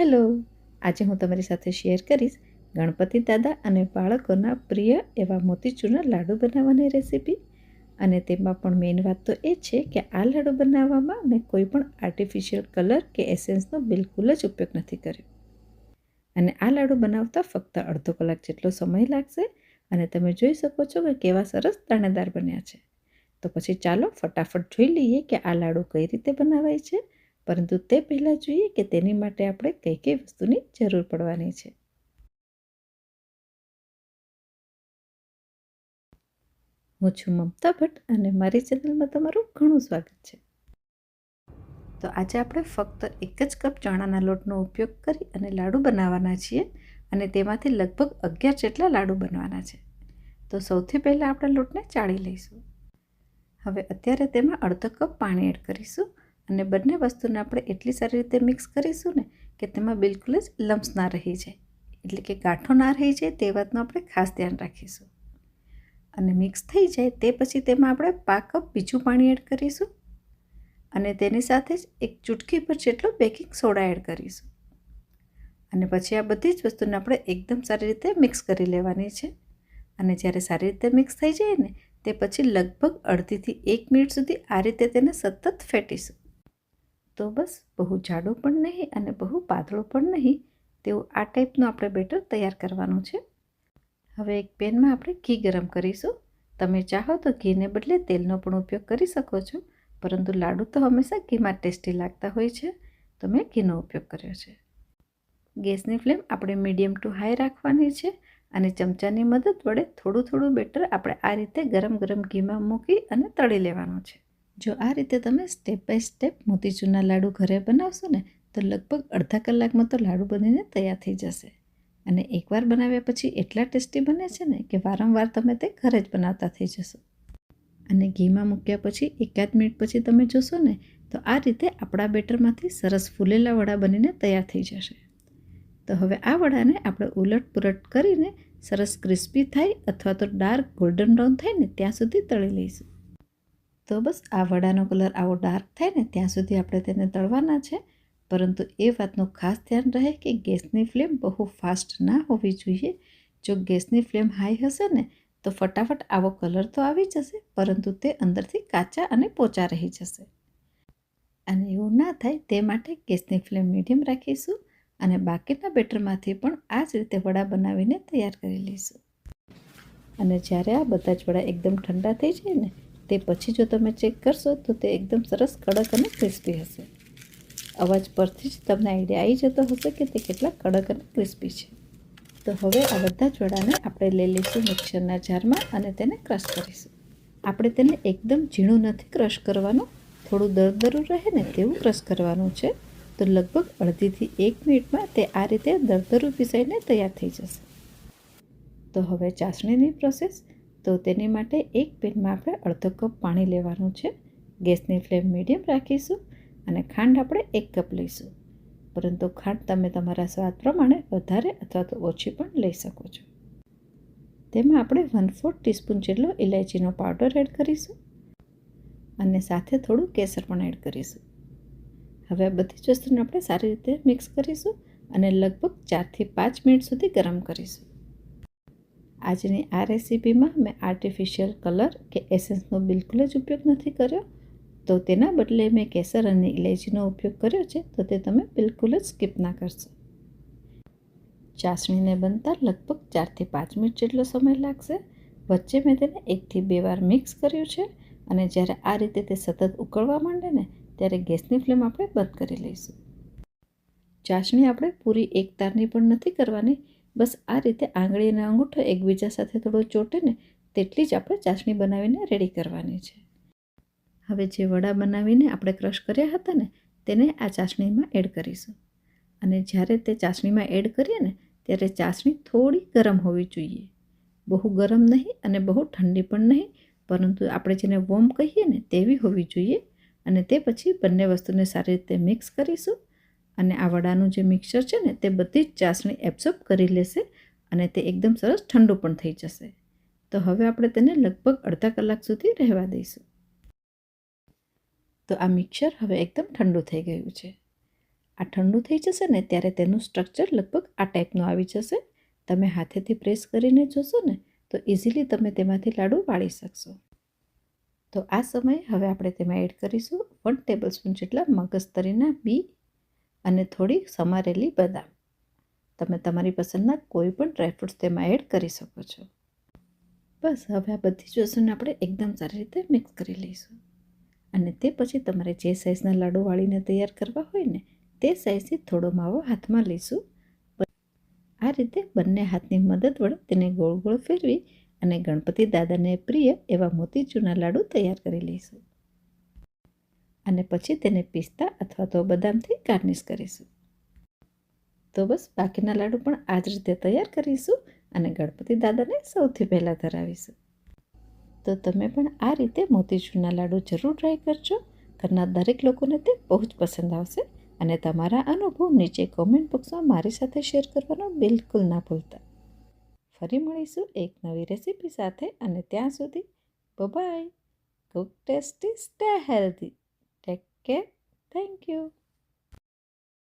Hello. આજે હું તમારી સાથે શેર કરીશ ગણપતિ દાદા અને બાળકોના પ્રિય એવા મોતીચૂરના લાડુ બનાવવાની રેસીપી. અને તેમાં પણ મેઇન વાત તો એ છે કે આ લાડુ બનાવવામાં મેં કોઈ પણ આર્ટિફિશિયલ કલર કે એસેન્સનો બિલકુલ જ ઉપયોગ નથી કર્યો. અને આ લાડુ બનાવતા ફક્ત અડધો કલાક જેટલો સમય લાગશે અને તમે જોઈ શકો છો કે કેવા સરસ દાણેદાર બન્યા છે. તો પછી ચાલો ફટાફટ જોઈ લઈએ કે આ લાડુ કઈ રીતે બનાવાય છે પરંતુ તે પહેલાં જોઈએ કે તેની માટે આપણે કઈ કઈ વસ્તુની જરૂર પડવાની છે. હું છું મમતા ભટ્ટ અને મારી ચેનલમાં તમારું ઘણું સ્વાગત છે. તો આજે આપણે ફક્ત એક જ કપ ચણાના લોટનો ઉપયોગ કરી અને લાડુ બનાવવાના છીએ અને તેમાંથી લગભગ અગિયાર જેટલા લાડુ બનવાના છે. તો સૌથી પહેલાં આપણે લોટને ચાળી લઈશું. હવે અત્યારે તેમાં અડધો કપ પાણી એડ કરીશું અને બંને વસ્તુને આપણે એટલી સારી રીતે મિક્સ કરીશું ને કે તેમાં બિલકુલ જ લમ્સ ના રહી જાય. એટલે કે ગાંઠો ના રહી જાય તે વાતનું આપણે ખાસ ધ્યાન રાખીશું. અને મિક્સ થઈ જાય તે પછી તેમાં આપણે પા કપ બીજું પાણી એડ કરીશું. અને તેની સાથે જ એક ચૂટકી પર જેટલો બેકિંગ સોડા એડ કરીશું. અને પછી આ બધી જ વસ્તુને આપણે એકદમ સારી રીતે મિક્સ કરી લેવાની છે. અને જ્યારે સારી રીતે મિક્સ થઈ જાય ને તે પછી લગભગ અડધીથી એક મિનિટ સુધી આ રીતે તેને સતત ફેટીશું. તો બસ બહુ જાડું પણ નહીં અને બહુ પાતળું પણ નહીં તેવું આ ટાઈપનું આપણે બેટર તૈયાર કરવાનું છે. હવે એક પેનમાં આપણે ઘી ગરમ કરીશું. તમે ચાહો તો ઘીને બદલે તેલનો પણ ઉપયોગ કરી શકો છો, પરંતુ લાડુ તો હંમેશા ઘીમાં ટેસ્ટી લાગતા હોય છે, તો મેં ઘીનો ઉપયોગ કર્યો છે. ગેસની ફ્લેમ આપણે મીડિયમ ટુ હાઈ રાખવાની છે અને ચમચાની મદદ વડે થોડું થોડું બેટર આપણે આ રીતે ગરમ ગરમ ઘીમાં મૂકી અને તળી લેવાનું છે. જો આ રીતે તમે સ્ટેપ બાય સ્ટેપ મોતીચૂરના લાડુ ઘરે બનાવશો ને, તો લગભગ અડધા કલાકમાં તો લાડુ બનીને તૈયાર થઈ જશે. અને એકવાર બનાવ્યા પછી એટલા ટેસ્ટી બને છે ને કે વારંવાર તમે તે ઘરે જ બનાવતા થઈ જશો. અને ઘીમાં મૂક્યા પછી એકાદ મિનિટ પછી તમે જોશો ને, તો આ રીતે આપણા બેટરમાંથી સરસ ફૂલેલા વડા બનીને તૈયાર થઈ જશે. તો હવે આ વડાને આપણે ઉલટ પુલટ કરીને સરસ ક્રિસ્પી થાય અથવા તો ડાર્ક ગોલ્ડન બ્રાઉન થાય ને, ત્યાં સુધી તળી લઈશું. તો બસ આ વડાનો કલર આવો ડાર્ક થાય ને ત્યાં સુધી આપણે તેને તળવાના છે. પરંતુ એ વાતનું ખાસ ધ્યાન રહે કે ગેસની ફ્લેમ બહુ ફાસ્ટ ના હોવી જોઈએ. જો ગેસની ફ્લેમ હાઈ હશે ને તો ફટાફટ આવો કલર તો આવી જશે, પરંતુ તે અંદરથી કાચા અને પોચા રહી જશે. અને એવું ના થાય તે માટે ગેસની ફ્લેમ મીડિયમ રાખીશું અને બાકીના બેટરમાંથી પણ આ જ રીતે વડા બનાવીને તૈયાર કરી લઈશું. અને જ્યારે આ બધા જ વડા એકદમ ઠંડા થઈ જાય ને તે પછી જો તમે ચેક કરશો, તો તે એકદમ સરસ કડક અને ક્રિસ્પી હશે. અવાજ પરથી જ તમને આઈડિયા આવી જતો હશે કે તે કેટલા કડક અને ક્રિસ્પી છે. તો હવે આ બધા જ વડાને આપણે લઈ લઈશું મિક્સરના જારમાં અને તેને ક્રશ કરીશું. આપણે તેને એકદમ ઝીણું નથી ક્રશ કરવાનું, થોડું દરદરું રહે ને તેવું ક્રશ કરવાનું છે. તો લગભગ અડધીથી એક મિનિટમાં તે આ રીતે દરદરું પીસાઈને તૈયાર થઈ જશે. તો હવે ચાસણીની પ્રોસેસ તો તેની માટે એક પેનમાં આપણે અડધો કપ પાણી લેવાનું છે. ગેસની ફ્લેમ મીડિયમ રાખીશું અને ખાંડ આપણે એક કપ લઈશું. પરંતુ ખાંડ તમે તમારા સ્વાદ પ્રમાણે વધારે અથવા તો ઓછી પણ લઈ શકો છો. તેમાં આપણે વન ફોર્થ ટીસ્પૂન જેટલો ઇલાયચીનો પાવડર એડ કરીશું અને સાથે થોડું કેસર પણ એડ કરીશું. હવે આ બધી જ વસ્તુને આપણે સારી રીતે મિક્સ કરીશું અને લગભગ ચારથી પાંચ મિનિટ સુધી ગરમ કરીશું. આજની આ રેસીપીમાં મેં આર્ટિફિશિયલ કલર કે એસેન્સનો બિલકુલ જ ઉપયોગ નથી કર્યો. તો તેના બદલે મેં કેસર અને ઇલાયચીનો ઉપયોગ કર્યો છે, તો તે તમે બિલકુલ જ સ્કીપ ના કરશો. ચાસણીને બનતા લગભગ ચારથી પાંચ મિનિટ જેટલો સમય લાગશે. વચ્ચે મેં તેને એકથી બે વાર મિક્સ કર્યું છે અને જ્યારે આ રીતે તે સતત ઉકળવા માંડે ને, ત્યારે ગેસની ફ્લેમ આપણે બંધ કરી લઈશું. ચાસણી આપણે પૂરી એક તારની પણ નથી કરવાની બસ આ રીતે આંગળીના અંગૂઠો એકબીજા સાથે થોડો ચોટે ને તેટલી જ આપણે ચાસણી બનાવીને રેડી કરવાની છે. હવે જે વડા બનાવીને આપણે ક્રશ કર્યા હતા ને, તેને આ ચાસણીમાં એડ કરીશું. અને જ્યારે તે ચાસણીમાં એડ કરીએ ને, ત્યારે ચાસણી થોડી ગરમ હોવી જોઈએ. બહુ ગરમ નહીં અને બહુ ઠંડી પણ નહીં, પરંતુ આપણે જેને વોર્મ કહીએ ને તેવી હોવી જોઈએ અને તે પછી બંને વસ્તુને સારી રીતે મિક્સ કરીશું અને આ વડાનું જે મિક્સર છે ને તે બધી જ ચાસણી એબ્સોર્બ કરી લેશે અને તે એકદમ સરસ ઠંડુ પણ થઈ જશે. તો હવે આપણે તેને લગભગ અડધા કલાક સુધી રહેવા દઈશું. તો આ મિક્સર હવે એકદમ ઠંડુ થઈ ગયું છે. આ ઠંડુ થઈ જશે ને ત્યારે તેનું સ્ટ્રક્ચર લગભગ આ ટાઈપનું આવી જશે. તમે હાથેથી પ્રેસ કરીને જોશો ને તો ઇઝીલી તમે તેમાંથી લાડુ વાળી શકશો. તો આ સમયે હવે આપણે તેમાં એડ કરીશું વન ટેબલ સ્પૂન જેટલા મગજતરીના બી અને થોડી સમારેલી બદામ. તમે તમારી પસંદના કોઈ પણ ડ્રાયફ્રૂટ્સ તેમાં એડ કરી શકો છો. બસ, હવે આ બધી જ વસ્તુને આપણે એકદમ સારી રીતે મિક્સ કરી લઈશું. અને તે પછી તમારે જે સાઇઝના લાડુ વાળીને તૈયાર કરવા હોય ને, તે સાઇઝથી થોડો માવો હાથમાં લઈશું. આ રીતે બંને હાથની મદદ વડે તેને ગોળ ગોળ ફેરવી અને ગણપતિ દાદાને પ્રિય એવા મોતીચૂરના લાડુ તૈયાર કરી લઈશું. અને પછી તેને પિસ્તા અથવા તો બદામથી ગાર્નિશ કરીશું. તો બસ, બાકીના લાડુ પણ આ જ રીતે તૈયાર કરીશું અને ગણપતિ દાદાને સૌથી પહેલાં ધરાવીશું. તો તમે પણ આ રીતે મોતીચૂરના લાડુ જરૂર ટ્રાય કરજો. ઘરના દરેક લોકોને તે બહુ જ પસંદ આવશે અને તમારા અનુભવ નીચે કોમેન્ટ બોક્સમાં મારી સાથે શેર કરવાનો બિલકુલ ના ભૂલતા. ફરી મળીશું એક નવી રેસીપી સાથે અને ત્યાં સુધી bye cook tasty stay healthy Okay, thank you.